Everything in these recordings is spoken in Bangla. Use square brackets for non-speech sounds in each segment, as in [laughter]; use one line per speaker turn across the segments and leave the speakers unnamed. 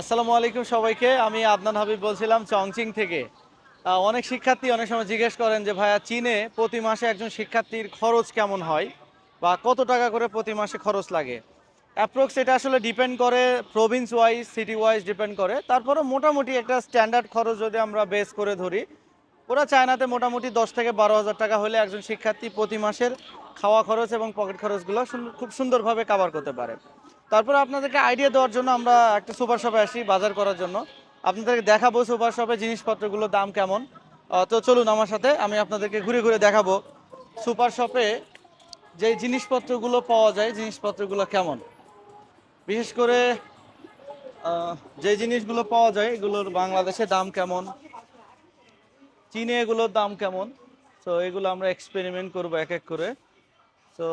আসসালামু আলাইকুম সবাইকে। আমি আদনান হাবিব বলছিলাম চংচিং থেকে। অনেক শিক্ষার্থী অনেক সময় জিজ্ঞেস করেন যে, ভাইয়া, চীনে প্রতি মাসে একজন শিক্ষার্থীর খরচ কেমন হয়? বা কত টাকা করে প্রতি মাসে খরচ লাগে? অ্যাপ্রক্স এটা আসলে ডিপেন্ড করে province wise city wise depend করে। তারপরে মোটামুটি একটা স্ট্যান্ডার্ড খরচ যদি আমরা বেস করে ধরি, ওরা চায়নাতে মোটামুটি দশ থেকে বারো হাজার টাকা হলে একজন শিক্ষার্থী প্রতি মাসের খাওয়া খরচ এবং পকেট খরচগুলো খুব সুন্দরভাবে কাভার করতে পারে। তারপরে আপনাদেরকে আইডিয়া দেওয়ার জন্য আমরা একটা সুপার শপে আসি, বাজার করার জন্য। আপনাদেরকে দেখাবো সুপার শপে জিনিসপত্রগুলোর দাম কেমন। তো চলুন আমার সাথে, আমি আপনাদেরকে ঘুরে ঘুরে দেখাবো সুপার শপে যে জিনিসপত্রগুলো পাওয়া যায়, জিনিসপত্রগুলো কেমন। বিশেষ করে যে জিনিসগুলো পাওয়া যায়, এগুলোর বাংলাদেশে দাম কেমন। চীনে এগুলোর দাম কেমন। তো এগুলো আমরা এক্সপেরিমেন্ট করব এক এক করে। তো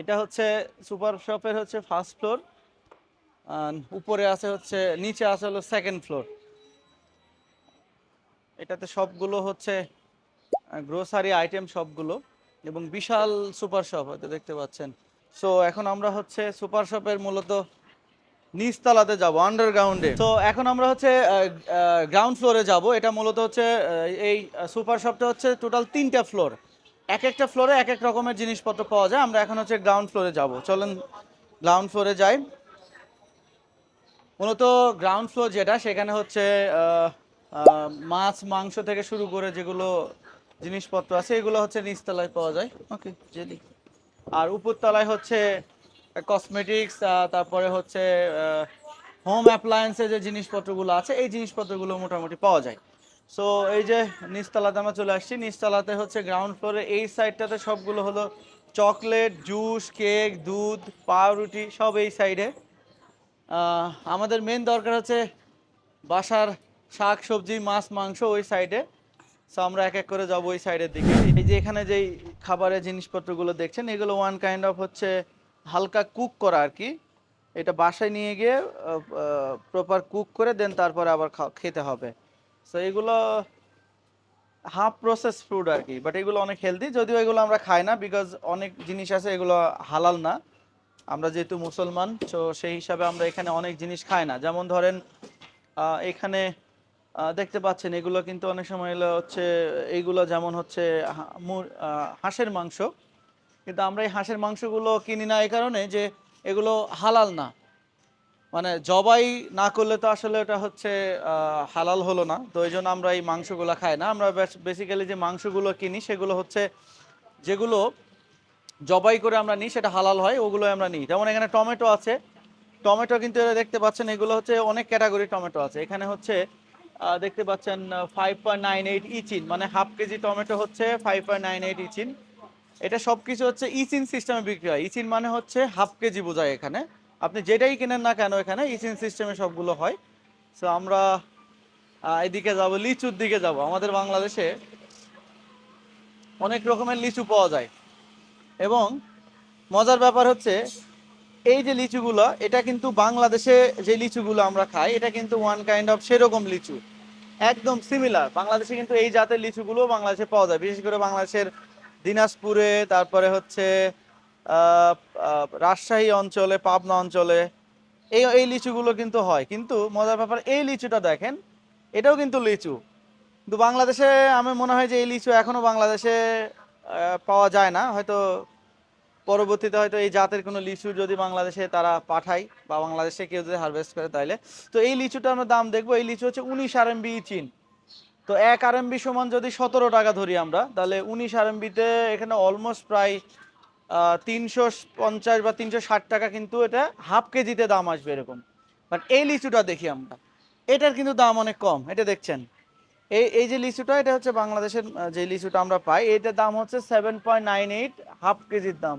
এটা হচ্ছে সুপার শপের হচ্ছে ফার্স্ট ফ্লোর উপরে আছে হচ্ছে, নিচে আছে হলো সেকেন্ড ফ্লোর এটাতে সবগুলো হচ্ছে গ্রোসারি আইটেম সবগুলো, এবং বিশাল সুপার শপ হয়তো দেখতে পাচ্ছেন। সো এখন আমরা হচ্ছে সুপার শপের মূলত নিচতলাতে যাব আন্ডারগ্রাউন্ডে তো এখন আমরা হচ্ছে গ্রাউন্ড ফ্লোরে যাব। এটা মূলত হচ্ছে এই সুপার শপটা হচ্ছে টোটাল তিনটা ফ্লোর এক একটা ফ্লোরে এক এক রকমের জিনিসপত্র পাওয়া যায়। আমরা এখন হচ্ছে গ্রাউন্ড ফ্লোরে যাব। চলেন গ্রাউন্ড ফ্লোরে যাই। মূলত গ্রাউন্ড ফ্লোর যেটা, সেখানে হচ্ছে মাছ, মাংস থেকে শুরু করে যেগুলো জিনিসপত্র আছে, এগুলো হচ্ছে নিচতলায় পাওয়া যায়। ওকে জেলি আর উপরতলায় হচ্ছে কসমেটিক্স তারপরে হচ্ছে হোম অ্যাপ্লায়েন্সের যে জিনিসপত্রগুলো আছে। এই জিনিসপত্রগুলো মোটামুটি পাওয়া যায়। সো এই যে নিচতলাতে আমরা চলে আসছি। নিচতলাতে হচ্ছে গ্রাউন্ড ফ্লোরে এই সাইডটাতে সবগুলো হলো চকলেট জুস কেক দুধ, পাউরুটি, সব এই সাইডে আমাদের মেন দরকার হচ্ছে বাসার শাক, সবজি, মাছ, মাংস ওই সাইডে সো আমরা এক এক করে যাব ওই সাইডের দিকে। এই যে এখানে যেই খাবারের জিনিসপত্রগুলো দেখছেন, এগুলো ওয়ান কাইন্ড অফ হচ্ছে হালকা কুক করা আর কি। এটা বাসায় নিয়ে গিয়ে প্রপার কুক করে দেন তারপরে আবার খেতে হবে। সো এগুলো হাফ প্রসেস ফুড আর কি বাট এগুলো অনেক হেলদি যদিও এগুলো আমরা খাই না বিকজ অনেক জিনিস আছে, এগুলো হালাল না। আমরা যেহেতু মুসলমান তো সেই হিসাবে আমরা এখানে অনেক জিনিস খাই না। যেমন ধরেন এখানে দেখতে পাচ্ছেন, এগুলো কিন্তু অনেক সময় এগুলো হচ্ছে এইগুলো যেমন হচ্ছে হাঁসের মাংস। কিন্তু আমরা এই হাঁসের মাংসগুলো কিনি না এই কারণে যে এগুলো হালাল না। মানে জবাই না করলে তো আসলে এটা হচ্ছে হালাল হলো না। তো এই জন্য আমরা এই মাংসগুলো খাই না। আমরা বেসিক্যালি যে মাংসগুলো কিনি সেগুলো হচ্ছে, যেগুলো জবাই করে আমরা নিই সেটা হালাল হয় ওগুলো আমরা নিই। যেমন এখানে টমেটো আছে। টমেটো কিন্তু এরা দেখতে পাচ্ছেন, এগুলো হচ্ছে অনেক ক্যাটাগরি টমেটো আছে। এখানে হচ্ছে দেখতে পাচ্ছেন ফাইভ পয়েন্ট নাইন এইট ইচিন। মানে হাফ কেজি টমেটো হচ্ছে ফাইভ পয়েন্ট নাইন এইট ইচিন। এটা সব কিছু হচ্ছে ইচিন সিস্টেমে বিক্রি হয়। ইচিন মানে হচ্ছে হাফ কেজি বোঝায় এখানে। আপনি যেটাই কিনেন না কেন এখানে ইচিন সিস্টেমে সবগুলো হয়। সো আমরা এদিকে যাব, লিচুর দিকে যাব। আমাদের বাংলাদেশে অনেক রকমের লিচু পাওয়া যায়। এবং মজার ব্যাপার হচ্ছে, এই যে লিচুগুলো, এটা কিন্তু বাংলাদেশে যে লিচুগুলো আমরা খাই, এটা কিন্তু ওয়ান কাইন্ড অফ সেরকম লিচু। একদম সিমিলার বাংলাদেশে কিন্তু এই জাতের লিচুগুলো বাংলাদেশে পাওয়া যায়। বিশেষ করে বাংলাদেশের দিনাজপুরে, তারপরে হচ্ছে রাজশাহী অঞ্চলে, পাবনা অঞ্চলে, এই এই লিচুগুলো কিন্তু হয়। কিন্তু মজার ব্যাপার, এই লিচুটা দেখেন, এটাও কিন্তু লিচু। কিন্তু বাংলাদেশে আমার মনে হয় যে এই লিচু এখনও বাংলাদেশে পাওয়া যায় না। হয়তো পরবর্তীতে হয়তো এই জাতের কোনো লিচু যদি বাংলাদেশে তারা পাঠায়, বা বাংলাদেশে কেউ যদি হারভেস্ট করে তাইলে। তো এই লিচুটা আমরা দাম দেখব, এই লিচু হচ্ছে উনিশ আর এমবি চিন। তো এক আর এমবি সমান যদি সতেরো টাকা ধরি আমরা, তাহলে উনিশ আর এমবিতে এখানে অলমোস্ট প্রায় তিনশো পঞ্চাশ বা তিনশো ষাট টাকা কিন্তু এটা হাফ কেজিতে দাম আসবে এরকম। বাট এই লিচুটা দেখি আমরা। এটার কিন্তু দাম অনেক কম, এটা দেখছেন। এই এই যে লিচুটা, এটা হচ্ছে বাংলাদেশের যে লিচুটা আমরা পাই, এটার দাম হচ্ছে seven point nine eight half কেজির দাম।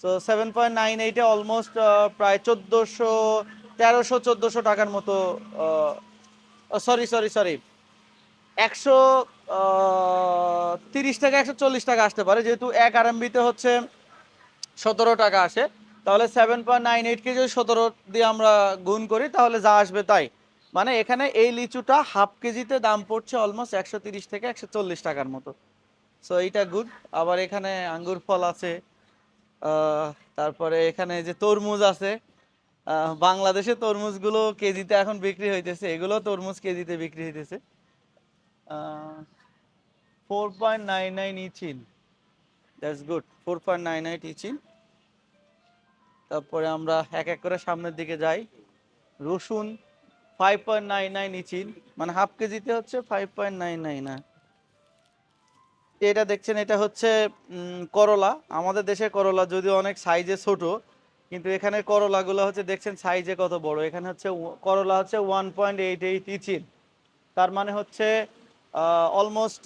সো সেভেন পয়েন্ট নাইন এইটে অলমোস্ট প্রায় চোদ্দোশো, তেরোশো, চোদ্দোশো টাকার মতো সরি সরি সরি একশো তিরিশ টাকা একশো চল্লিশ টাকা আসতে পারে, যেহেতু এক আরএমবিতে হচ্ছে সতেরো টাকা আসে। তাহলে সেভেন পয়েন্ট নাইন এইটকে যদি সতেরো দিয়ে আমরা গুণ করি, তাহলে যা আসবে তাই। মানে এখানে এই লিচুটা হাফ কেজিতে দাম পড়ছে অলমোস্ট একশো তিরিশ থেকে একশো চল্লিশ টাকার মতো। সো এইটা গুড আবার এখানে আঙ্গুর ফল আছে। তারপরে এখানে যে তরমুজ আছে বাংলাদেশে তরমুজগুলো কেজিতে এখন বিক্রি হইতেছে। এগুলো তরমুজ কেজিতে বিক্রি হইতেছে। Four point nine nine ইচিন। That's good four point nine nine ইচিন। তারপরে আমরা এক এক করে সামনের দিকে যাই। রসুন ফাইভ পয়েন্ট নাইন নাইন ইচিন মানে হাফ কেজিতে হচ্ছে ফাইভ পয়েন্ট নাইন নাইন এটা দেখছেন, এটা হচ্ছে করলা। আমাদের দেশে করলা যদি অনেক সাইজে ছোট, কিন্তু এখানে করলাগুলো হচ্ছে, দেখছেন সাইজে কত বড়। এখানে হচ্ছে করলা হচ্ছে ওয়ান পয়েন্ট এইট এইট ইচিন তার মানে হচ্ছে অলমোস্ট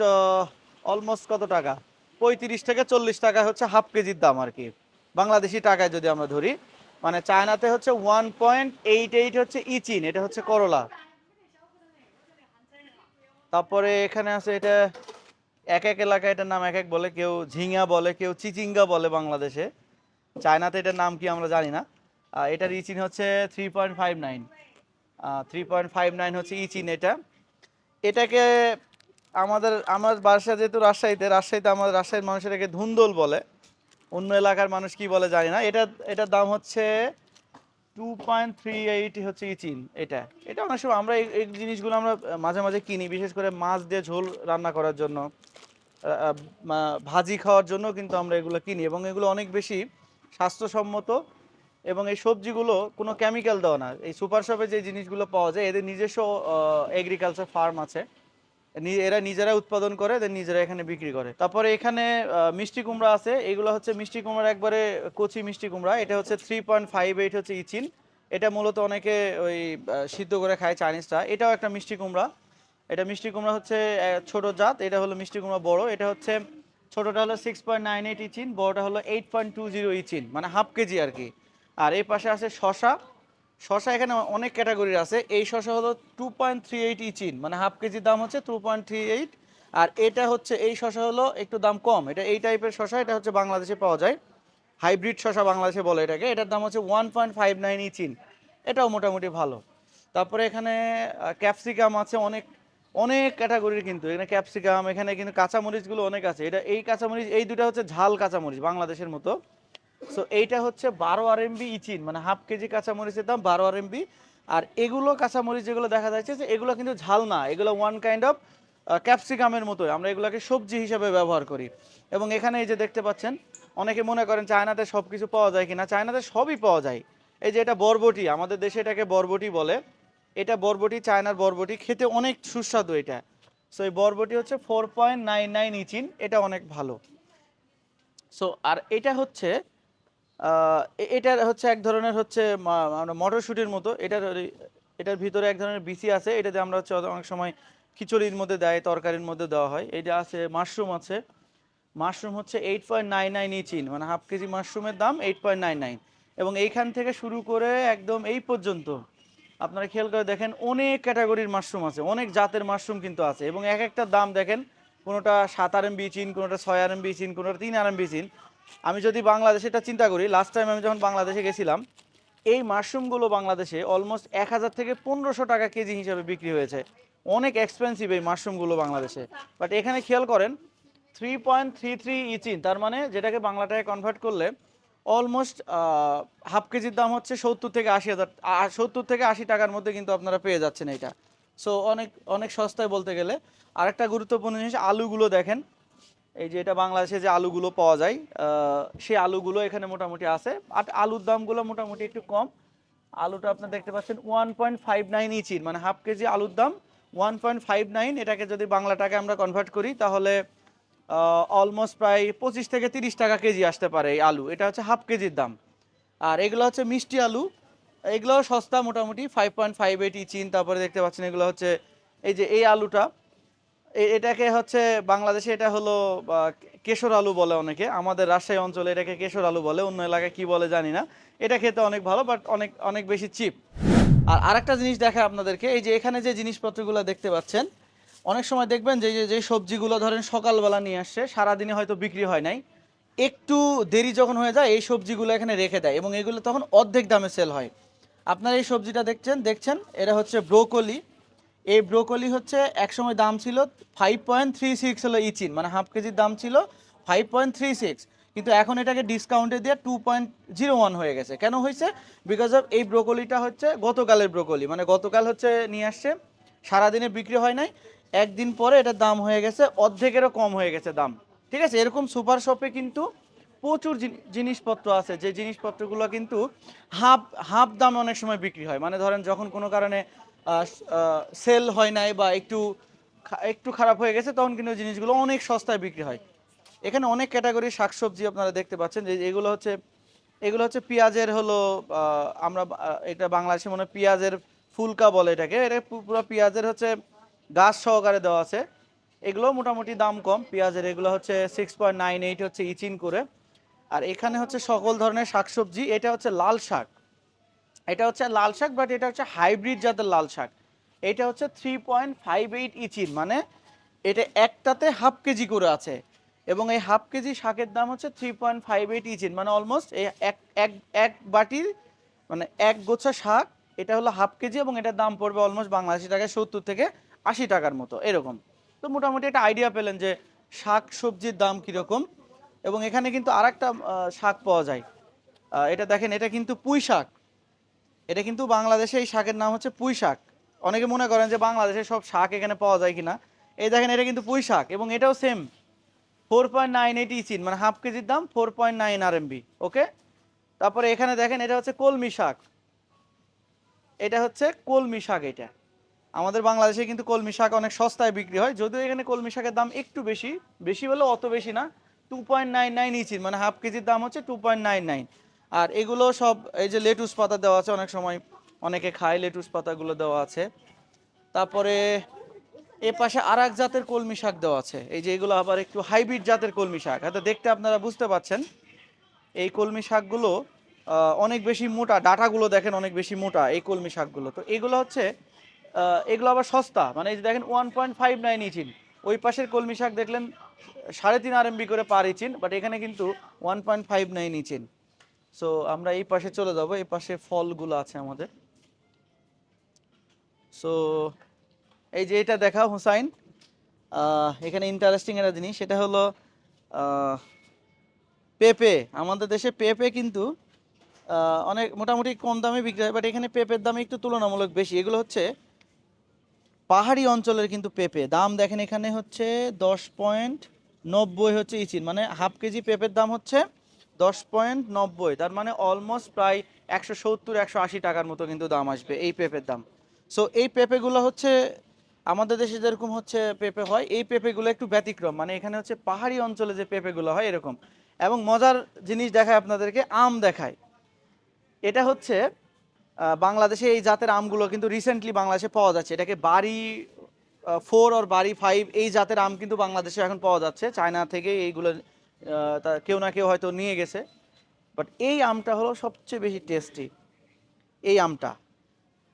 অলমোস্ট কত টাকা? পঁয়ত্রিশ থেকে চল্লিশ টাকা হচ্ছে হাফ কেজির দাম আর কি। বাংলাদেশি টাকায় যদি আমরা ধরি মানে চায়নাতে হচ্ছে ওয়ান পয়েন্ট এইট এইট হচ্ছে ইচিন এটা হচ্ছে করলা। তারপরে এখানে আছে এটা এক এক এলাকায় এটার নাম এক এক বলে, কেউ ঝিঙা বলে, কেউ চিচিঙ্গা বলে বাংলাদেশে। চায়নাতে এটার নাম কি আমরা জানি না। এটার ইচিন হচ্ছে three point five nine three point five nine হচ্ছে ইচিন এটা। এটাকে আমাদের, আমার বাসা যেহেতু রাজশাহীতে রাজশাহীতে আমাদের রাজশাহীর মানুষ এটাকে ধুন্দল বলে। অন্য এলাকার মানুষ কি বলে জানি না। এটা, এটার দাম হচ্ছে টু পয়েন্ট থ্রি এইট হচ্ছে ইচিন, এটা। এটা অনেক সময় আমরা এই জিনিসগুলো আমরা মাঝে মাঝে কিনি, বিশেষ করে মাছ দিয়ে ঝোল রান্না করার জন্য। ভাজি খাওয়ার জন্য কিন্তু আমরা এগুলো কিনি এবং এগুলো অনেক বেশি স্বাস্থ্যসম্মত এবং এই সবজিগুলো কোনো কেমিক্যাল দেওয়া না। এই সুপার শপে যে জিনিসগুলো পাওয়া যায়, এদের নিজস্ব এগ্রিকালচার ফার্ম আছে। এরা নিজেরা উৎপাদন করে এদের নিজেরা এখানে বিক্রি করে। তারপরে এখানে মিষ্টি কুমড়া আছে, এগুলো হচ্ছে মিষ্টি কুমড়া একবারে কচি মিষ্টি কুমড়া, এটা হচ্ছে থ্রি পয়েন্ট ফাইভ এইট হচ্ছে ইচিন। এটা মূলত অনেকে ওই সিদ্ধ করে খায় চাইনিজটা এটাও একটা মিষ্টি কুমড়া। এটা মিষ্টি কুমড়া হচ্ছে ছোট জাত, এটা হলো মিষ্টি কুমড়া বড়। এটা হচ্ছে, ছোটটা হলো সিক্স পয়েন্ট নাইন এইট ইচিন, বড়টা হলো এইট পয়েন্ট টু জিরো ইচিন মানে হাফ কেজি আর কি। আর এই পাশে আছে শশা শশা এখানে অনেক ক্যাটাগরির আছে। এই শশা হলো টু পয়েন্ট থ্রি এইট ইচিন মানে হাফ কেজির দাম হচ্ছে টু পয়েন্ট থ্রি এইট আর এটা হচ্ছে, এই শশা হলো একটু দাম কম। এটা এই টাইপের শশা এটা হচ্ছে বাংলাদেশে পাওয়া যায়। হাইব্রিড শশা বাংলাদেশে বলে এটাকে। এটার দাম হচ্ছে ওয়ান পয়েন্ট ফাইভ নাইন ইচিন এটাও মোটামুটি ভালো। তারপরে এখানে ক্যাপসিকাম আছে অনেক অনেক ক্যাটাগরির কিন্তু। এখানে ক্যাপসিকাম এখানে কিন্তু কাঁচামরিচগুলো অনেক আছে। এটা এই কাঁচামরিচ, এই দুটো হচ্ছে ঝাল কাঁচামরিচ বাংলাদেশের মতো। সো এইটা হচ্ছে বারো আর এমবি ইচিন মানে হাফ কেজি কাঁচামরিচের দাম বারো আর এমবি আর এগুলো কাঁচামরিচ যেগুলো দেখা যাচ্ছে যে এগুলো কিন্তু ঝাল না, এগুলো ওয়ান কাইন্ড অফ ক্যাপসিকামের মতোই। আমরা এগুলোকে সবজি হিসাবে ব্যবহার করি। এবং এখানে এই যে দেখতে পাচ্ছেন, অনেকে মনে করেন চায়নাতে সব কিছু পাওয়া যায় কিনা। চায়নাতে সবই পাওয়া যায়। এই যে এটা বরবটি, আমাদের দেশে এটাকে বরবটি বলে। এটা বরবটি, চায়নার বরবটি, খেতে অনেক সুস্বাদু এটা। সো এই বরবটি হচ্ছে ফোর পয়েন্ট নাইন নাইন ইচিন, এটা অনেক ভালো। সো আর এটা হচ্ছে আহ, এ- এটা হচ্ছে এক ধরনের হচ্ছে মা- আমরা মটরশুটির মতো। এটার এটার ভিতরে এক ধরনের বিসি আছে। এটাতে আমরা হচ্ছে অনেক সময় খিচুড়ির মধ্যে দেয় তরকারির মধ্যে দেওয়া হয়। এটা আছে মাশরুম আছে। মাশরুম হচ্ছে এইট পয়েন্ট নাইন নাইন ইচিন মানে হাফ কেজি মাশরুমের দাম এইট পয়েন্ট নাইন নাইন এবং এইখান থেকে শুরু করে একদম এই পর্যন্ত আপনারা খেয়াল করে দেখেন অনেক ক্যাটাগরির মাশরুম আছে। অনেক জাতের মাশরুম কিন্তু আছে। এবং এক একটা দাম দেখেন কোনোটা সাত আর এম চিন কোনোটা ছয় আর এম চিন কোনোটা তিন আর এম চিন আমি যদি বাংলাদেশে, এটা চিন্তা করি লাস্ট টাইম আমি যখন বাংলাদেশে গেছিলাম, এই মাশরুমগুলো বাংলাদেশে অলমোস্ট এক হাজার থেকে পনেরোশো টাকা কেজি হিসাবে বিক্রি হয়েছে। অনেক এক্সপেন্সিভ এই মাশরুমগুলো বাংলাদেশে। বাট এখানে খেয়াল করেন থ্রি পয়েন্ট থ্রি থ্রি ইচিন, তার মানে যেটাকে বাংলা টাকায় কনভার্ট করলে অলমোস্ট হাফ কেজির দাম হচ্ছে সত্তর থেকে আশি হাজার সত্তর থেকে আশি টাকার মধ্যে কিন্তু আপনারা পেয়ে যাচ্ছেন এটা সো অনেক অনেক সস্তায় বলতে গেলে, আরেকটা গুরুত্বপূর্ণ জিনিস, আলুগুলো দেখেন এই যে এটা বাংলাদেশে যে আলুগুলো পাওয়া যায় সেই আলুগুলো এখানে মোটামুটি আছে। আর আলুর দামগুলো মোটামুটি একটু কম। আলুটা আপনি দেখতে পাচ্ছেন ওয়ান পয়েন্ট ফাইভ নাইন ইচিন মানে হাফ কেজি আলুর দাম ওয়ান পয়েন্ট ফাইভ নাইন। এটাকে যদি বাংলা টাকায় আমরা কনভার্ট করি, তাহলে অলমোস্ট প্রায় পঁচিশ থেকে তিরিশ টাকা কেজি আসতে পারে এই আলু। এটা হচ্ছে হাফ কেজির দাম। আর এগুলো হচ্ছে মিষ্টি আলু। এগুলো সস্তা মোটামুটি ফাইভ পয়েন্ট ফাইভ এইট ইচিন তারপরে দেখতে পাচ্ছেন এগুলো হচ্ছে, এই যে এই আলুটা এটাকে হচ্ছে বাংলাদেশে এটা হলো কেশর আলু বলে অনেকে। আমাদের রাজশাহী অঞ্চলে এটাকে কেশর আলু বলে, অন্য এলাকায় কি বলে জানি না। এটা খেতে অনেক ভালো বাট অনেক অনেক বেশি চিপ আর আরেকটা জিনিস দেখায় আপনাদেরকে, এই যে এখানে যে জিনিসপত্রগুলো দেখতে পাচ্ছেন, অনেক সময় দেখবেন যে- যে সবজিগুলো ধরেন সকালবেলা নিয়ে আসছে, সারাদিনে হয়তো বিক্রি হয় নাই। একটু দেরি যখন হয়ে যায়, এই সবজিগুলো এখানে রেখে দেয়, এবং এগুলো তখন অর্ধেক দামে সেল হয়। আপনারা এই সবজিটা দেখছেন দেখছেন, এটা হচ্ছে ব্রোকলি। এই ব্রোকলি হচ্ছে একসময় দাম ছিল ফাইভ পয়েন্ট থ্রি সিক্স হলো ইচিন মানে হাফ কেজির দাম ছিল ফাইভ পয়েন্ট থ্রি সিক্স কিন্তু এখন এটাকে ডিসকাউন্টে দিয়ে টু পয়েন্ট জিরো ওয়ান হয়ে গেছে। কেন হয়েছে? বিকজ অফ এই ব্রোকলিটা হচ্ছে গতকালের ব্রোকলি মানে গতকাল হচ্ছে নিয়ে আসছে, সারাদিনে বিক্রি হয় নাই, একদিন পরে এটার দাম হয়ে গেছে, অর্ধেকেরও কম হয়ে গেছে দাম। ঠিক আছে? এরকম সুপার শপে কিন্তু প্রচুর জিনিসপত্র আছে, যে জিনিসপত্রগুলো কিন্তু হাফ হাফ দামে অনেক সময় বিক্রি হয়। মানে ধরেন যখন কোনো কারণে সেল হয় নাই বা একটু একটু খারাপ হয়ে গেছে, তখন কিন্তু জিনিসগুলো অনেক সস্তায় বিক্রি হয়। এখানে অনেক ক্যাটাগরির শাকসবজি আপনারা দেখতে পাচ্ছেন যে এগুলো হচ্ছে এগুলো হচ্ছে পেঁয়াজের হলো আমরা এটা বাংলাদেশে মনে পেঁয়াজের ফুলকা বলে এটাকে, এটা পুরো পেঁয়াজের হচ্ছে গাছ সহকারে দেওয়া আছে। এগুলো মোটামুটি দাম কম, পেঁয়াজের এগুলো হচ্ছে সিক্স পয়েন্ট নাইন এইট হচ্ছে ইচিন করে। আর এখানে হচ্ছে সকল ধরনের শাকসবজি, এটা হচ্ছে লাল শাক। এটা হচ্ছে লাল শাক বাট এটা হচ্ছে হাইব্রিড জাতের লাল শাক। এটা হচ্ছে থ্রি পয়েন্ট ফাইভ এইট ইচিন মানে এটা একটাতে হাফ কেজি করে আছে। এবং এই হাফ কেজি শাকের দাম হচ্ছে থ্রি পয়েন্ট ফাইভ এইট ইচিন মানে অলমোস্ট এই এক এক এক বাটির মানে এক গোছা শাক, এটা হলো হাফ কেজি এবং এটার দাম পড়বে অলমোস্ট বাংলাদেশি টাকায় সত্তর থেকে আশি টাকার মতো, এরকম। তো মোটামুটি একটা আইডিয়া পেলেন যে শাক সবজির দাম কীরকম। এবং এখানে কিন্তু আর একটা শাক পাওয়া যায়। এটা দেখেন, এটা কিন্তু পুঁই শাক। এটা কিন্তু বাংলাদেশে এই শাকের নাম হচ্ছে পুঁই শাক। অনেকে মনে করেন যে বাংলাদেশে সব শাক এখানে পাওয়া যায় কিনা। এই দেখেন, এটা কিন্তু পুঁই শাক এবং এটাও same four point nine eight ইচিন মানে হাফ কেজির দাম ফোর পয়েন্ট নাইন আর ওকে তারপরে এখানে দেখেন, এটা হচ্ছে কলমি শাক। এটা হচ্ছে কলমি শাক এটা। আমাদের বাংলাদেশে কিন্তু কলমি শাক অনেক সস্তায় বিক্রি হয়, যদিও এখানে কলমি শাকের দাম একটু বেশি। বেশি হলেও অত বেশি না। টু পয়েন্ট নাইন নাইন ইচিন মানে হাফ কেজির দাম হচ্ছে টু পয়েন্ট নাইন নাইন আর এগুলো সব এই যে লেটুস পাতা দেওয়া আছে, অনেক সময় অনেকে খায়, লেটুস পাতাগুলো দেওয়া আছে। তারপরে এ পাশে আর এক জাতের কলমি শাক দেওয়া আছে। এই যে এগুলো আবার একটু হাইব্রিড জাতের কলমি শাক। হয়তো দেখতে আপনারা বুঝতে পাচ্ছেন এই কলমি শাকগুলো অনেক বেশি মোটা, ডাটাগুলো দেখেন অনেক বেশি মোটা এই কলমি শাকগুলো। তো এগুলো হচ্ছে এগুলো আবার সস্তা মানে এই যে দেখেন ওয়ান পয়েন্ট ফাইভ নাইন ইচিন ওই পাশের কলমি শাক দেখলেন সাড়ে তিন আর করে পার ইচিন বাট এখানে কিন্তু ওয়ান পয়েন্ট ফাইভ নাইন ইচিন সো আমরা এই পাশে চলে যাব, এই পাশে ফলগুলো আছে আমাদের। সো এই যে এটা দেখা হুসাইন। এখানে ইন্টারেস্টিং একটা জিনিস, সেটা হলো পেঁপে। আমাদের দেশে পেঁপে কিন্তু অনেক, মোটামুটি কম দামে বিক্রি হয় বাট এখানে পেঁপের দাম একটু তুলনামূলক বেশি। এগুলো হচ্ছে পাহাড়ি অঞ্চলের কিন্তু পেঁপে। দাম দেখেন এখানে হচ্ছে দশ পয়েন্ট নব্বই হচ্ছে ইচিন। মানে হাফ কেজি পেঁপের দাম হচ্ছে দশ পয়েন্ট নব্বই, তার মানে অলমোস্ট প্রায় একশো সত্তর, একশো আশি টাকার মতো কিন্তু দাম আসবে এই পেঁপের দাম। সো এই পেঁপেগুলো হচ্ছে, আমাদের দেশে যেরকম হচ্ছে পেঁপে হয়, এই পেঁপেগুলো একটু ব্যতিক্রম। মানে এখানে হচ্ছে পাহাড়ি অঞ্চলে যে পেঁপেগুলো হয় এরকম। এবং মজার জিনিস দেখায় আপনাদেরকে, আম দেখায়। এটা হচ্ছে বাংলাদেশে এই জাতের আমগুলো কিন্তু রিসেন্টলি বাংলাদেশে পাওয়া যাচ্ছে। এটাকে বাড়ি ফোর আর বাড়ি ফাইভ এই জাতের আম কিন্তু বাংলাদেশে এখন পাওয়া যাচ্ছে। চায়না থেকে এইগুলো তা কেউ না কেউ হয়তো নিয়ে গেছে। বাট এই আমটা হলো সবচেয়ে বেশি টেস্টি এই আমটা।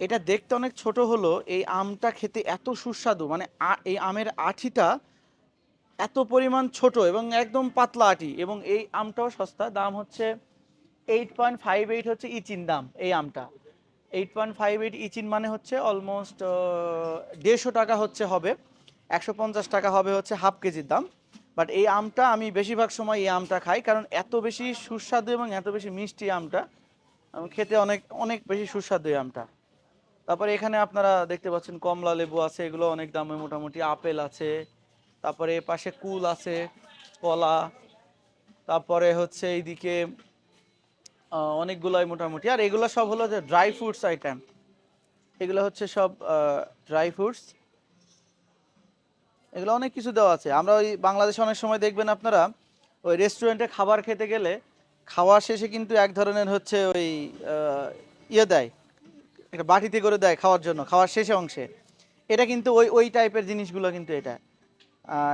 এটা দেখতে অনেক ছোট হলো এই আমটা খেতে এত সুস্বাদু মানে এই আমের আঠিটা এত পরিমাণ ছোট এবং একদম পাতলা আটি এবং এই আমটাও সস্তা, দাম হচ্ছে এইট পয়েন্ট ফাইভ এইট হচ্ছে ইচিন দাম এই আমটা। এইট পয়েন্ট ফাইভ এইট ইচিন মানে হচ্ছে অলমোস্ট দেড়শো টাকা হচ্ছে হবে, একশো পঞ্চাশ টাকা হবে হচ্ছে হাফ কেজির দাম। বাট এই আমটা আমি বেশিরভাগ সময় এই আমটা খাই, কারণ এত বেশি সুস্বাদু এবং এত বেশি মিষ্টি আমটা আমি খেতে অনেক অনেক বেশি সুস্বাদু এই আমটা। তারপরে এখানে আপনারা দেখতে পাচ্ছেন কমলা লেবু আছে, এগুলো অনেক দামে মোটামুটি, আপেল আছে, তারপরে পাশে কুল আছে, কলা, তারপরে হচ্ছে এইদিকে অনেকগুলোই মোটামুটি। আর এগুলো সব হলো যে ড্রাই ফ্রুটস আইটেম এগুলো হচ্ছে সব ড্রাই ফ্রুটস এগুলো অনেক কিছু দেওয়া আছে। আমরা ওই বাংলাদেশে অনেক সময় দেখবেন আপনারা, ওই রেস্টুরেন্টে খাবার খেতে গেলে খাওয়া শেষে কিন্তু এক ধরনের হচ্ছে ওই ইয়ে দেয়, একটা বাটিতে করে দেয় খাওয়ার জন্য, খাওয়ার শেষে অংশে। এটা কিন্তু ওই ওই টাইপের জিনিসগুলো কিন্তু এটা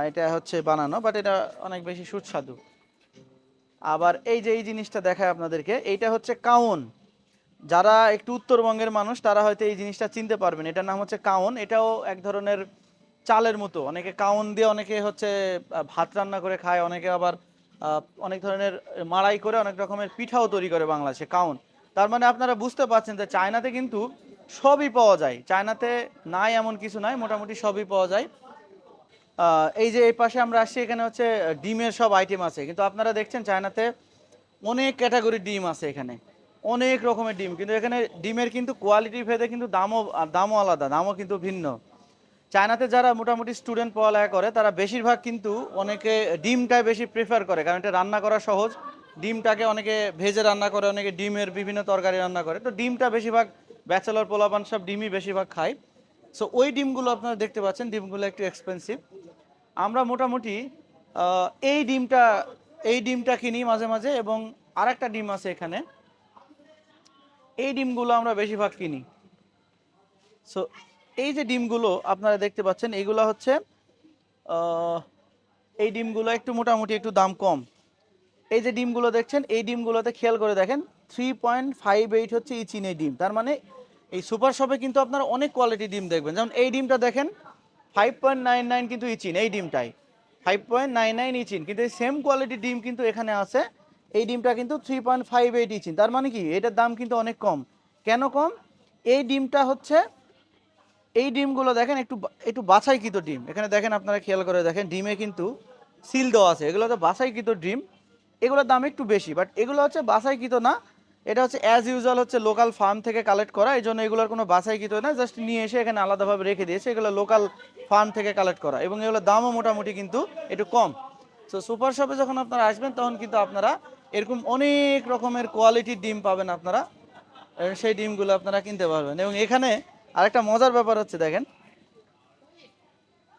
এটা হচ্ছে বানানো বাট এটা অনেক বেশি সুস্বাদু। আবার এই যে এই জিনিসটা দেখায় আপনাদেরকে, এইটা হচ্ছে কাউন। যারা একটু উত্তরবঙ্গের মানুষ, তারা হয়তো এই জিনিসটা চিনতে পারবেন। এটার নাম হচ্ছে কাউন। এটাও এক ধরনের চালের মতো। অনেকে কাউন দিয়ে অনেকে হচ্ছে ভাত রান্না করে খায়, অনেকে আবার অনেক ধরনের মাড়াই করে, অনেক রকমের পিঠাও তৈরি করে বাংলাদেশে, কাউন। তার মানে আপনারা বুঝতে পারছেন যে চায়নাতে কিন্তু সবই পাওয়া যায়। চায়নাতে নাই এমন কিছু নাই, মোটামুটি সবই পাওয়া যায়। এই যে এই পাশে আমরা আসছি, এখানে হচ্ছে ডিমের সব আইটেম আছে। কিন্তু আপনারা দেখছেন চায়নাতে অনেক ক্যাটাগরির ডিম আছে এখানে। অনেক রকমের ডিম। কিন্তু এখানে ডিমের কিন্তু কোয়ালিটি ভেদে কিন্তু দামও দামও আলাদা, দামও কিন্তু ভিন্ন। চায়নাতে যারা মোটামুটি স্টুডেন্ট পড়ালেখা করে, তারা বেশিরভাগ কিন্তু অনেকে ডিমটাই বেশি প্রেফার করে। কারণ এটা রান্না করা সহজ। ডিমটাকে অনেকে ভেজে রান্না করে, অনেকে ডিমের বিভিন্ন তরকারি রান্না করে। তো ডিমটা বেশিরভাগ ব্যাচেলর, পোলাপান সব ডিমই বেশিরভাগ খায়। সো ওই ডিমগুলো আপনারা দেখতে পাচ্ছেন, ডিমগুলো একটু এক্সপেন্সিভ আমরা মোটামুটি এই ডিমটা এই ডিমটা কিনি মাঝে মাঝে এবং আরেকটা ডিম আছে এখানে। এই ডিমগুলো আমরা বেশিরভাগ কিনি। সো এই যে ডিমগুলো আপনারা দেখতে পাচ্ছেন এইগুলো হচ্ছে এই ডিমগুলো একটু মোটামুটি একটু দাম কম। এই যে ডিমগুলো দেখছেন, এই ডিমগুলোতে খেয়াল করে দেখেন থ্রি পয়েন্ট ফাইভ এইট হচ্ছে এই চিনি ডিম। তার মানে এই সুপার শপে কিন্তু আপনারা অনেক কোয়ালিটি ডিম দেখবেন। যেমন এই ডিমটা দেখেন ফাইভ পয়েন্ট নাইন নাইন কিন্তু ইচিন এই ডিমটাই। ফাইভ পয়েন্ট নাইন নাইন ইচিন কিন্তু এই সেম কোয়ালিটির ডিম কিন্তু এখানে আছে। এই ডিমটা কিন্তু থ্রি পয়েন্ট ফাইভ এইট ইচিন তার মানে কি? এটার দাম কিন্তু অনেক কম। কেন কম? এই ডিমটা হচ্ছে এই ডিমগুলো দেখেন একটু একটু বাছাইকৃত ডিম। এখানে দেখেন আপনারা খেয়াল করে দেখেন, ডিমে কিন্তু সিল দেওয়া আছে। এগুলো তো বাছাইকৃত ডিম। এগুলোর দাম একটু বেশি বাট এগুলো হচ্ছে বাছাইকৃত না। এটা হচ্ছে অ্যাজ ইউজুয়াল হচ্ছে লোকাল ফার্ম থেকে কালেক্ট করা। এই জন্য এগুলোর কোনো বাছাইকৃত না জাস্ট নিয়ে এসে এখানে আলাদাভাবে রেখে দিয়েছে। এগুলো লোকাল ফার্ম থেকে কালেক্ট করা। এবং এগুলোর দামও মোটামুটি কিন্তু একটু কম। সো সুপার শপে যখন আপনারা আসবেন, তখন কিন্তু আপনারা এরকম অনেক রকমের কোয়ালিটির ডিম পাবেন আপনারা। সেই ডিমগুলো আপনারা কিনতে পারবেন। এবং এখানে আরেকটা মজার ব্যাপার হচ্ছে দেখেন।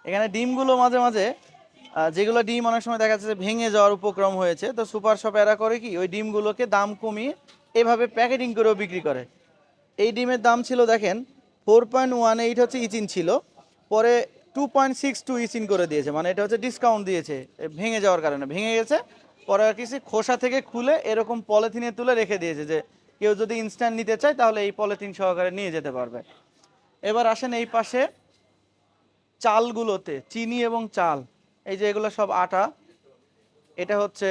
এখানে ডিমগুলো মাঝে মাঝে যেগুলো ডিম অনেক সময় দেখা যাচ্ছে ভেঙে যাওয়ার উপক্রম হয়েছে, তো সুপার শপ এরা করে কি, ওই ডিমগুলোকে দাম কমিয়ে এভাবে প্যাকেটিং করেও বিক্রি করে। এই ডিমের দাম ছিল দেখেন ফোর পয়েন্ট এইট হচ্ছে ইচিন ছিল, পরে টু পয়েন্ট সিক্স টু ইচিন করে দিয়েছে মানে এটা হচ্ছে ডিসকাউন্ট দিয়েছে ভেঙে যাওয়ার কারণে। ভেঙে গেছে, পরে আর কিছু খোসা থেকে খুলে এরকম পলিথিনে তুলে রেখে দিয়েছে যে, কেউ যদি ইনস্ট্যান্ট নিতে চায় তাহলে এই পলিথিন সহকারে নিয়ে যেতে পারবে। এবার আসেন এই পাশে চালগুলোতে, চিনি এবং চাল। এই যে এগুলো সব আটা। এটা হচ্ছে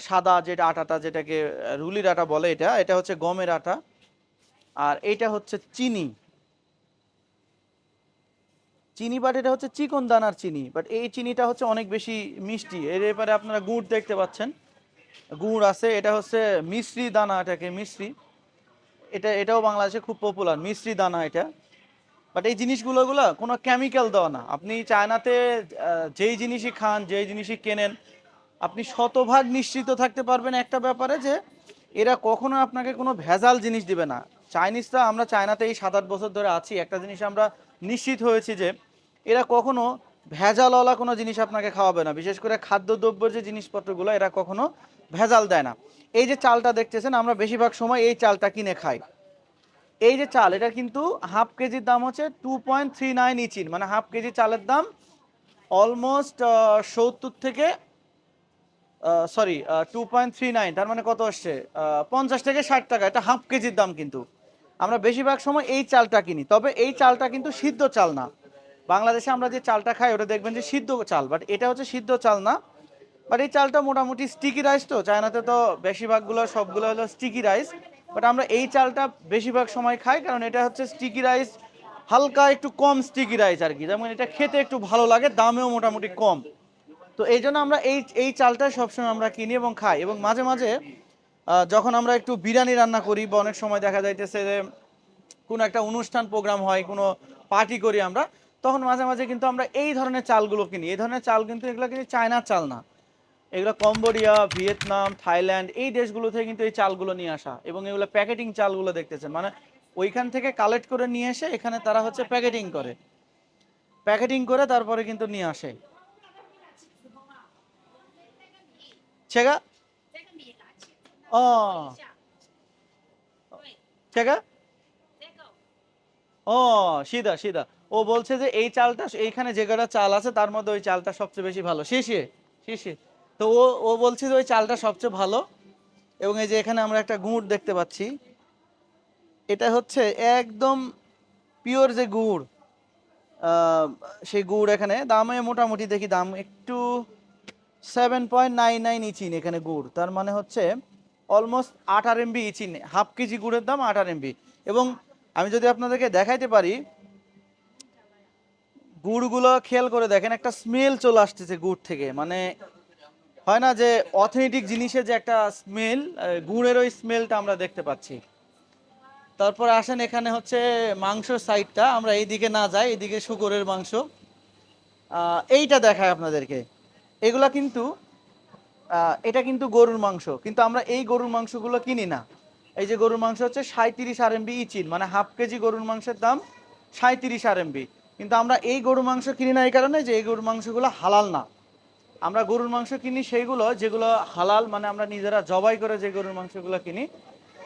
সাদা যেটা আটাটা, যেটাকে রুলির আটা বলে এটা এটা হচ্ছে গমের আটা। আর এইটা হচ্ছে চিনি। চিনি বাট এটা হচ্ছে চিকন দানার চিনি। বাট এই চিনিটা হচ্ছে অনেক বেশি মিষ্টি। এর এবারে আপনারা গুড় দেখতে পাচ্ছেন। গুড় আছে, এটা হচ্ছে মিশ্রি দানা এটাকে, মিশ্রি। এটা, এটাও বাংলাদেশে খুব পপুলার মিশ্রি দানা এটা। বাট এই জিনিসগুলো গুলো কোনো কেমিক্যাল দেওয়া না। আপনি চায়নাতে যেই জিনিসই খান, যেই জিনিসই কেনেন, আপনি শতভাগ নিশ্চিত থাকতে পারবেন একটা ব্যাপারে যে, এরা কখনো আপনাকে কোনো ভেজাল জিনিস দিবে না। চাইনিজরা, আমরা চায়নাতে এই সাত আট বছর ধরে আছি, একটা জিনিস আমরা নিশ্চিত হয়েছি যে, এরা কখনো ভেজালওয়ালা কোনো জিনিস আপনাকে খাওয়াবে না। বিশেষ করে খাদ্যদ্রব্যের যে জিনিসপত্রগুলো, এরা কখনো ভেজাল দেয় না। এই যে চালটা দেখতেছেন, আমরা বেশিরভাগ সময় এই চালটা কিনে খাই। এই যে চাল, এটা কিন্তু হাফ কেজির দাম হচ্ছে টু পয়েন্ট থ্রি নাইন ইচিন মানে হাফ কেজি চালের দাম অলমোস্ট সত্তর থেকে sorry two point three nine তার মানে কত আসছে? পঞ্চাশ থেকে ষাট টাকা, এটা হাফ কেজির দাম কিন্তু। আমরা বেশিরভাগ সময় এই চালটা কিনি, তবে এই চালটা কিন্তু সিদ্ধ চাল না। বাংলাদেশে আমরা যে চালটা খাই, ওটা দেখবেন যে সিদ্ধ চাল বাট এটা হচ্ছে সিদ্ধ চাল না। বাট এই চালটা মোটামুটি স্টিকি রাইস তো, চায়নাতে তো বেশিরভাগগুলো, সবগুলো হলো স্টিকি রাইস বাট আমরা এই চালটা বেশিরভাগ সময় খাই, কারণ এটা হচ্ছে স্টিকি রাইস হালকা একটু কম স্টিকি রাইস আর কি। যেমন এটা খেতে একটু ভালো লাগে, দামেও মোটামুটি কম। তো এই জন্য আমরা এই এই চালটা সবসময় আমরা কিনি এবং খাই। এবং মাঝে মাঝে যখন আমরা একটু বিরিয়ানি রান্না করি বা অনেক সময় দেখা যাইতেছে যে কোনো একটা অনুষ্ঠান প্রোগ্রাম হয়, কোনো পার্টি করি আমরা, তখন মাঝে মাঝে কিন্তু আমরা এই ধরনের চালগুলো কিনি। এই ধরনের চাল কিন্তু এগুলো কিন্তু চায়নার চাল না। এগুলো কম্বোডিয়া, ভিয়েতনাম, থাইল্যান্ড, এই দেশগুলো থেকে কিন্তু এই চালগুলো নিয়ে আসা এবং এগুলো প্যাকেটিং চালগুলো দেখতেছেন। মানে ওইখান থেকে কালেক্ট করে নিয়ে এসে এখানে তারা হচ্ছে প্যাকেটিং করে। প্যাকেটিং করে তারপরে কিন্তু নিয়ে আসে। ও। ও সিদা সিদা ও বলছে যে এই চালটা, এইখানে যে কটা চাল আছে তার মধ্যে ওই চালটা সবচেয়ে বেশি ভালো। শেষে শেষে। তো ও ও বলছে যে ওই চালটা সবচেয়ে ভালো। এবং এই যে এখানে আমরা একটা গুড় দেখতে পাচ্ছি। এটা হচ্ছে একদম পিওর যে গুড় সেই গুড় এখানে, দামে মোটামুটি দেখি দাম একটু সেভেন পয়েন্ট নাইন নাইন ইচিন এখানে গুড়। তার মানে হচ্ছে অলমোস্ট আট আর এমবি ইচিন হাফ কেজি গুড়ের দাম আট আর এমবি এবং আমি যদি আপনাদেরকে দেখাইতে পারি, গুড়গুলো খেয়াল করে দেখেন, একটা স্মেল চলে আসতেছে গুড় থেকে। মানে হয় না যে অথেন্টিক জিনিসের যে একটা স্মেল গুড়ের ওই স্মেলটা আমরা দেখতে পাচ্ছি। তারপর আসেন এখানে হচ্ছে মাংস সাইডটা আমরা এইদিকে না যাই, এইদিকে শুকরের মাংস। এইটা দেখায় আপনাদেরকে। এগুলা কিন্তু এটা কিন্তু গরুর মাংস, কিন্তু আমরা এই গরুর মাংসগুলো কিনি না। এই যে গরুর মাংস হচ্ছে সাঁত্রিশ আর এমবি ইচিন মানে হাফ কেজি গরুর মাংসের দাম সাঁত্রিশ আর এমবি কিন্তু আমরা এই গরুর মাংস কিনি না এই কারণে যে এই গরুর মাংসগুলো হালাল না। আমরা গরুর মাংস কিনি সেইগুলো, যেগুলো হালাল মানে আমরা নিজেরা জবাই করে যে গরুর মাংসগুলো কিনি,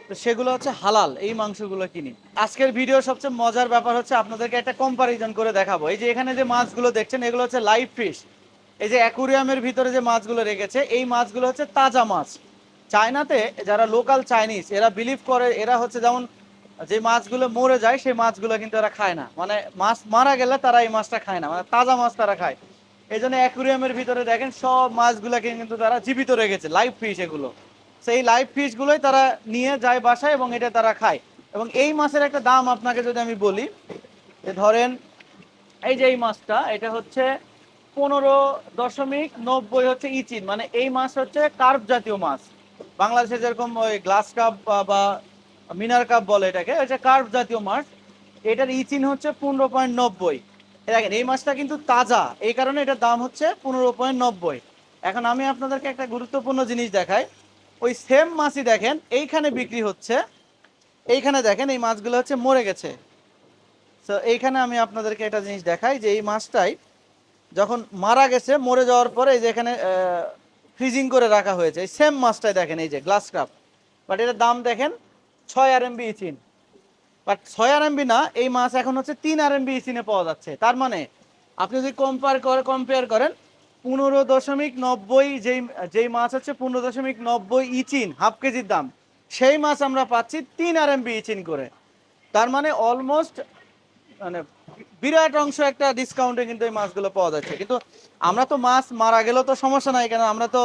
তো সেগুলো হচ্ছে হালাল, এই মাংসগুলো কিনি। আজকের ভিডিও সবচেয়ে মজার ব্যাপার হচ্ছে আপনাদেরকে একটা কম্পারিজন করে দেখাবো। এই যে এখানে যে মাছগুলো দেখছেন, এগুলো হচ্ছে লাইভ ফিশ এই যে অ্যাকুরিয়ামের ভিতরে যে মাছগুলো রেখেছে, এই মাছগুলো হচ্ছে তাজা মাছ। চায়নাতে যারা লোকাল চাইনিজ এরা বিলিভ করে, এরা হচ্ছে যেমন যে মাছগুলো মরে যায়, সেই মাছগুলো কিন্তু এরা খায় না। মানে মাছ মারা গেলে তারা এই মাছটা খায় না মানে তাজা মাছ তারা খায়। এই জন্য অ্যাকুরিয়ামের ভিতরে দেখেন সব মাছগুলোকে কিন্তু তারা জীবিত রেখেছে লাইভ ফিশ এগুলো। সেই লাইভ ফিশগুলোই তারা নিয়ে যায় বাসায় এবং এটা তারা খায়। এবং এই মাছের একটা দাম আপনাকে যদি আমি বলি, যে ধরেন এই যে এই মাছটা, এটা হচ্ছে পনেরো দশমিক নব্বই হচ্ছে ইচিন মানে এই মাছ হচ্ছে কার্প জাতীয় মাছ। বাংলাদেশে যেরকম ওই গ্লাস কাপ বা মিনার কাপ বলে এটাকে, এটা কার্প জাতীয় মাছ। এটার ইচিন হচ্ছে পনেরো পয়েন্ট নব্বই। দেখেন, এই মাছটা কিন্তু তাজা। এই কারণে এটার দাম হচ্ছে পনেরো পয়েন্ট নব্বই। এখন আমি আপনাদেরকে একটা গুরুত্বপূর্ণ জিনিস দেখাই। ওই সেম মাছই দেখেন, এইখানে বিক্রি হচ্ছে। এইখানে দেখেন, এই মাছগুলো হচ্ছে মরে গেছে। তো এইখানে আমি আপনাদেরকে একটা জিনিস দেখাই যে এই মাছটাই যখন মারা গেছে, মরে যাওয়ার পরে এই যে এখানে ফ্রিজিং করে রাখা হয়েছে। এই সেম মাছটাই দেখেন, এই যে গ্লাস কাপ বাট এটার দাম দেখেন, ছয় আর এমবি ইচিন। বাট ছয় আর এমবি না, এই মাছ এখন হচ্ছে তিন আর এমবি ইচিনে পাওয়া যাচ্ছে। তার মানে আপনি যদি কম্পেয়ার করে কম্পেয়ার করেন, পনেরো দশমিক নব্বই যেই যেই মাছ হচ্ছে পনেরো দশমিক নব্বই ইচিন হাফ কেজির দাম, সেই মাছ আমরা পাচ্ছি তিন আর এমবি ইচিন করে। তার মানে অলমোস্ট মানে বিরাট অংশ একটা ডিসকাউন্টে কিন্তু এই মাছগুলো পাওয়া যাচ্ছে। কিন্তু আমরা তো মাছ মারা গেলেও তো সমস্যা নাই, কেন আমরা তো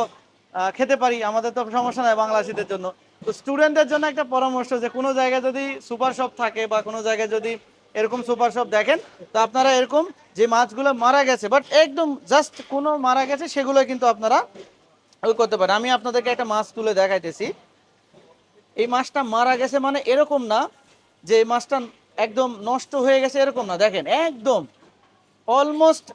খেতে পারি, আমাদের তো সমস্যা নাই বাংলাদেশিদের জন্য। তো স্টুডেন্টদের জন্য একটা পরামর্শ যে কোনো জায়গায় যদি সুপার শপ থাকে বা কোনো জায়গায় যদি এরকম সুপার শপ দেখেন, তো আপনারা এরকম যে মাছগুলো মারা গেছে বাট একদম জাস্ট কোনো মারা গেছে, সেগুলো কিন্তু আপনারা ওই করতে পারেন। আমি আপনাদেরকে একটা মাছ তুলে দেখাইতেছি। এই মাছটা মারা গেছে মানে এরকম না যে এই মাছটা একদম নষ্ট হয়ে গেছে এরকম না। দেখেন, একদম অলমোস্ট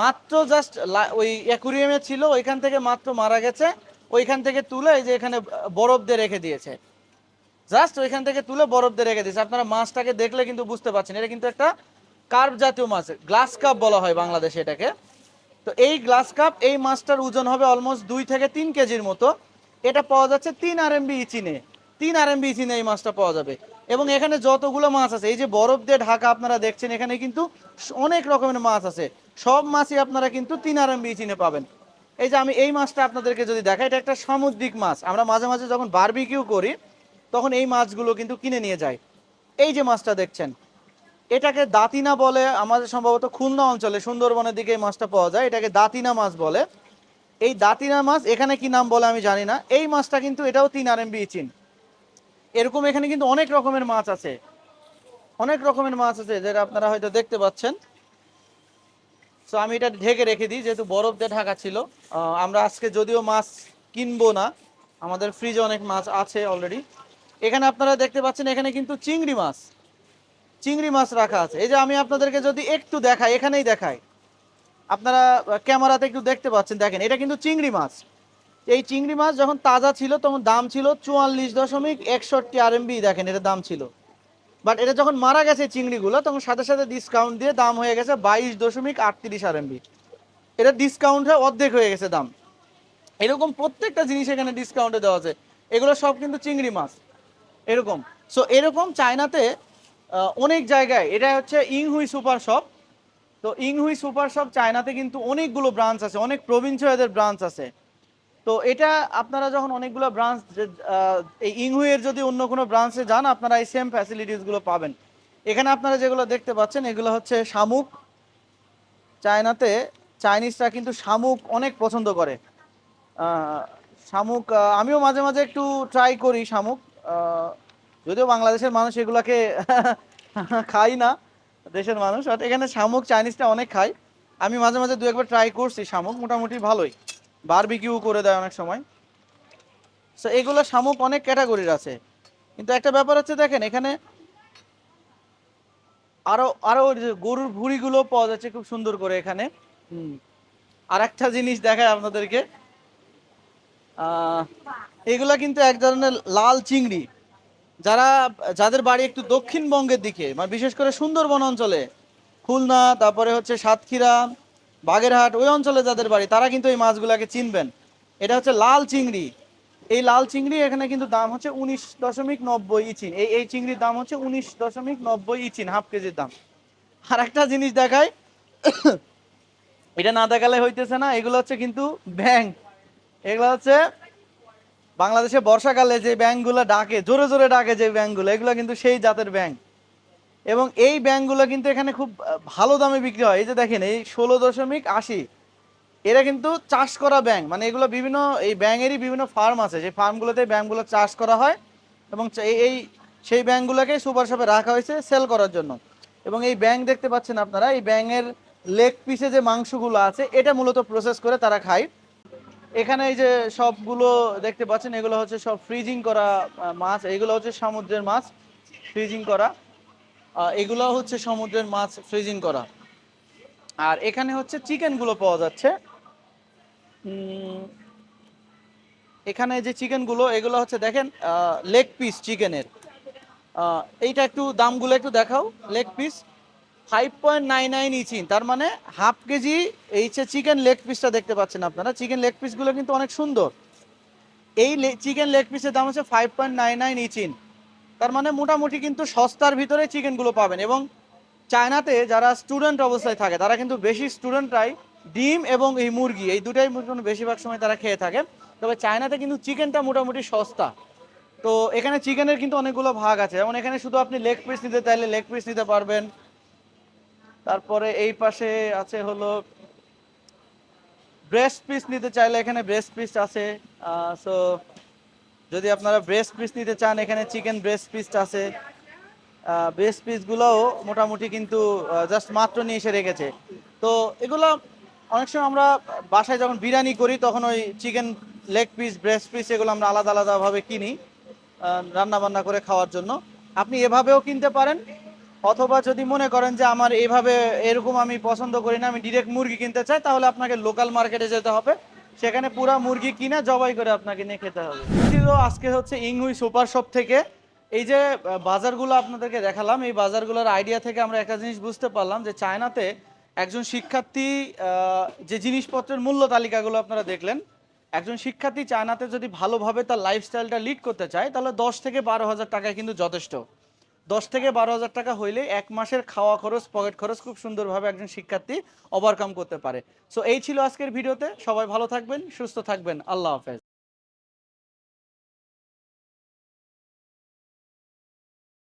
মাত্র জাস্ট ওই অ্যাকুরিয়ামে ছিল, ওইখান থেকে মাত্র মারা গেছে। ওইখান থেকে তুলে এই যে এখানে বরফ দিয়ে রেখে দিয়েছে। জাস্ট ওইখান থেকে তুলে বরফ দিয়ে রেখে দিয়েছে। আপনারা মাছটাকে দেখলে কিন্তু বুঝতে পারছেন। এটা কিন্তু একটা কার্প জাতীয় মাছ গ্লাস কাপ বলা হয় বাংলাদেশে এটাকে। তো এই গ্লাস কাপ এই মাছটার ওজন হবে অলমোস্ট দুই থেকে তিন কেজির মতো। এটা পাওয়া যাচ্ছে তিন আর এমবি ইচিনে। তিন আর এমবি ইচিনে এই মাছটা পাওয়া যাবে। এবং এখানে যতগুলো মাছ আছে, এই যে বরফ দিয়ে ঢাকা আপনারা দেখছেন, এখানে কিন্তু অনেক রকমের মাছ আছে। সব মাছই আপনারা কিন্তু তিন আর এমবি ইচিনে পাবেন। এই যে আমি এই মাছটা আপনাদেরকে যদি দেখাই, এটা একটা সামুদ্রিক মাছ। আমরা মাঝে মাঝে যখন বারবিকিউ করি, তখন এই মাছগুলো কিন্তু কিনে নিয়ে যাই। এই যে মাছটা দেখছেন, এটাকে দাতিনা বলে আমাদের সম্ভবত খুলনা অঞ্চলে, সুন্দরবনের দিকে এই মাছটা পাওয়া যায়, এটাকে দাতিনা মাছ বলে। এই দাতিনা মাছ এখানে কি নাম বলে আমি জানি না। এই মাছটা কিন্তু এটাও তিন আর এমবি চিন। এরকম এখানে কিন্তু অনেক রকমের মাছ আছে। অনেক রকমের মাছ আছে যেটা আপনারা হয়তো দেখতে পাচ্ছেন। সো আমি এটা ঢেকে রেখে দিই, যেহেতু বরফ দিয়ে ঢাকা ছিল। আমরা আজকে যদিও মাছ কিনবো না, আমাদের ফ্রিজে অনেক মাছ আছে অলরেডি এখানে আপনারা দেখতে পাচ্ছেন, এখানে কিন্তু চিংড়ি মাছ চিংড়ি মাছ রাখা আছে। এই যে আমি আপনাদেরকে যদি একটু দেখাই, এখানেই দেখাই। আপনারা ক্যামেরাতে একটু দেখতে পাচ্ছেন, দেখেন, এটা কিন্তু চিংড়ি মাছ। এই চিংড়ি মাছ যখন তাজা ছিল, তখন দাম ছিল চুয়াল্লিশ দশমিক একষট্টি আরএমবি, দেখেন, এটা দাম ছিল। বাট এটা যখন মারা গেছে চিংড়িগুলো, তখন সাথে সাথে ডিসকাউন্ট দিয়ে দাম হয়ে গেছে বাইশ দশমিক আটত্রিশ আরএমবি এটা ডিসকাউন্ট হয়ে অর্ধেক হয়ে গেছে দাম। এরকম প্রত্যেকটা জিনিস এখানে ডিসকাউন্টে দেওয়া আছে। এগুলো সব কিন্তু চিংড়ি মাছ। এরকম। সো এরকম চায়নাতে অনেক জায়গায়, এটা হচ্ছে ইংহুই সুপার শপ তো ইংহুই সুপার শপ চায়নাতে কিন্তু অনেকগুলো ব্রাঞ্চ আছে, অনেক প্রভিন্সে এদের ব্রাঞ্চ আছে। তো এটা আপনারা যখন অনেকগুলো ব্রাঞ্চ এই ইংহুয়ের যদি অন্য কোনো ব্রাঞ্চে যান, আপনারা এই সেম ফ্যাসিলিটিসগুলো পাবেন। এখানে আপনারা যেগুলো দেখতে পাচ্ছেন, এগুলো হচ্ছে শামুক। চায়নাতে চাইনিজরা কিন্তু শামুক অনেক পছন্দ করে। শামুক আমিও মাঝে মাঝে একটু ট্রাই করি শামুক। যদিও বাংলাদেশের মানুষ এগুলাকে [laughs] খাই না, দেশের মানুষ আর এখানে শামুক চাইনিজটা অনেক খায়। আমি মাঝে মাঝে দু একবার ট্রাই করছি শামুক, মোটামুটি ভালোই। বারবিকিউ করে দেয় অনেক সময়। সো এগুলো শামুক অনেক ক্যাটাগরির আছে। কিন্তু একটা ব্যাপার হচ্ছে দেখেন এখানে আরও আরও গরুর ভুঁড়িগুলো পাওয়া যাচ্ছে খুব সুন্দর করে এখানে। আর একটা জিনিস দেখায় আপনাদেরকে। আহ, এগুলা কিন্তু এক ধরনের লাল চিংড়ি। যারা যাদের বাড়ি একটু দক্ষিণবঙ্গের দিকে মানে বিশেষ করে সুন্দরবন অঞ্চলে খুলনা তারপরে হচ্ছে সাতক্ষীরা বাগেরহাট, ওই অঞ্চলে যাদের বাড়ি, তারা কিন্তু এই মাছগুলাকে চিনবেন। এটা হচ্ছে লাল চিংড়ি। এই লাল চিংড়ি এখানে কিন্তু দাম হচ্ছে উনিশ দশমিক নব্বই ইচিন এই এই চিংড়ির দাম হচ্ছে উনিশ দশমিক নব্বই ইচিন হাফ কেজির দাম। আর একটা জিনিস দেখায় এটা না দেখালে হইতেছে না, এগুলো হচ্ছে কিন্তু ব্যাং এগুলো হচ্ছে বাংলাদেশে বর্ষাকালে যে ব্যাংকগুলো ডাকে, জোরে জোরে ডাকে যে ব্যাংকগুলো এগুলো কিন্তু সেই জাতের ব্যাংক এবং এই ব্যাংকগুলো কিন্তু এখানে খুব ভালো দামে বিক্রি হয়। এই যে দেখেন, এই ষোলো দশমিক আশি। এরা কিন্তু চাষ করা ব্যাংক। মানে এগুলো বিভিন্ন, এই ব্যাঙেরই বিভিন্ন ফার্ম আছে। সেই ফার্মগুলোতে ব্যাংকগুলো চাষ করা হয় এবং এই- সেই ব্যাংকগুলোকে সুপার শপে রাখা হয়েছে সেল করার জন্য। এবং এই ব্যাংক দেখতে পাচ্ছেন আপনারা, এই ব্যাঙের লেগ পিসে যে মাংসগুলো আছে, এটা মূলত প্রসেস করে তারা খায়। এখানে এই যে সবগুলো দেখতে পাচ্ছেন, এগুলো হচ্ছে সব ফ্রিজিং করা মাছ। এগুলো হচ্ছে সমুদ্রের মাছ ফ্রিজিং করা। এগুলো হচ্ছে সমুদ্রের মাছ ফ্রিজিং করা। আর এখানে হচ্ছে চিকেনগুলো পাওয়া যাচ্ছে। এখানে যে চিকেনগুলো, এগুলো হচ্ছে দেখেন লেগ পিস চিকেনের। এইটা একটু দামগুলো একটু দেখাও leg piece five point nine nine ইচিন তার মানে হাফ কেজি এই যে চিকেন লেগ পিসটা দেখতে পাচ্ছেন আপনারা। চিকেন লেগ পিসগুলো কিন্তু অনেক সুন্দর। এই চিকেন লেগ পিসের দাম হচ্ছে ফাইভ পয়েন্ট নাইন নাইন ইচিন তার মানে মোটামুটি কিন্তু সস্তার ভিতরে চিকেনগুলো পাবেন। এবং চায়নাতে যারা স্টুডেন্ট অবস্থায় থাকে, তারা কিন্তু বেশি স্টুডেন্টরাই ডিম এবং এই মুরগি, এই দুটাই বেশিরভাগ সময় তারা খেয়ে থাকে। তবে চায়নাতে কিন্তু চিকেনটা মোটামুটি সস্তা। তো এখানে চিকেনের কিন্তু অনেকগুলো ভাগ আছে। যেমন এখানে শুধু আপনি লেগ পিস নিতে চাইলে লেগ পিস নিতে পারবেন। তারপরে এই পাশে আছে হলো ব্রেস্ট পিস নিতে চাইলে এখানে ব্রেস্ট পিস আছে। সো যদি আপনারা ব্রেস্ট পিস নিতে চান, এখানে চিকেন ব্রেস্ট পিস আছে। ব্রেস্ট পিসগুলোও মোটামুটি কিন্তু জাস্ট মাত্র নিয়ে এসে রেখেছে। তো এগুলো অনেক সময় আমরা বাসায় যখন বিরিয়ানি করি, তখন ওই chicken leg piece breast piece এগুলো আমরা আলাদা আলাদাভাবে কিনি রান্না বান্না করে খাওয়ার জন্য। আপনি এভাবেও কিনতে পারেন, অথবা যদি মনে করেন যে আমার এভাবে এরকম আমি পছন্দ করি না, আমি ডিরেক্ট মুরগি কিনতে চাই, তাহলে আপনাকে লোকাল মার্কেটে যেতে হবে। সেখানে পুরা মুরগি কিনা জবাই করে আপনাকে নিয়ে খেতে হবে। আজকে হচ্ছে ইংহুই সুপার শপ থেকে এই যে বাজারগুলো আপনাদেরকে দেখালাম, এই বাজারগুলোর আইডিয়া থেকে আমরা একটা জিনিস বুঝতে পারলাম যে চায়নাতে একজন শিক্ষার্থী যে জিনিসপত্রের মূল্য তালিকাগুলো আপনারা দেখলেন, একজন শিক্ষার্থী চায়নাতে যদি ভালোভাবে তার লাইফস্টাইলটা লিড করতে চায়, তাহলে দশ থেকে বারো হাজার টাকায় কিন্তু যথেষ্ট। দশ থেকে বারো হাজার টাকা হইলে এক মাসের খাওয়া খরচ পকেট খরচ খুব সুন্দরভাবে একজন শিক্ষার্থী ওভারকাম করতে পারে। সো এই ছিল আজকের ভিডিওতে। সবাই ভালো থাকবেন, সুস্থ থাকবেন। আল্লাহ হাফেজ।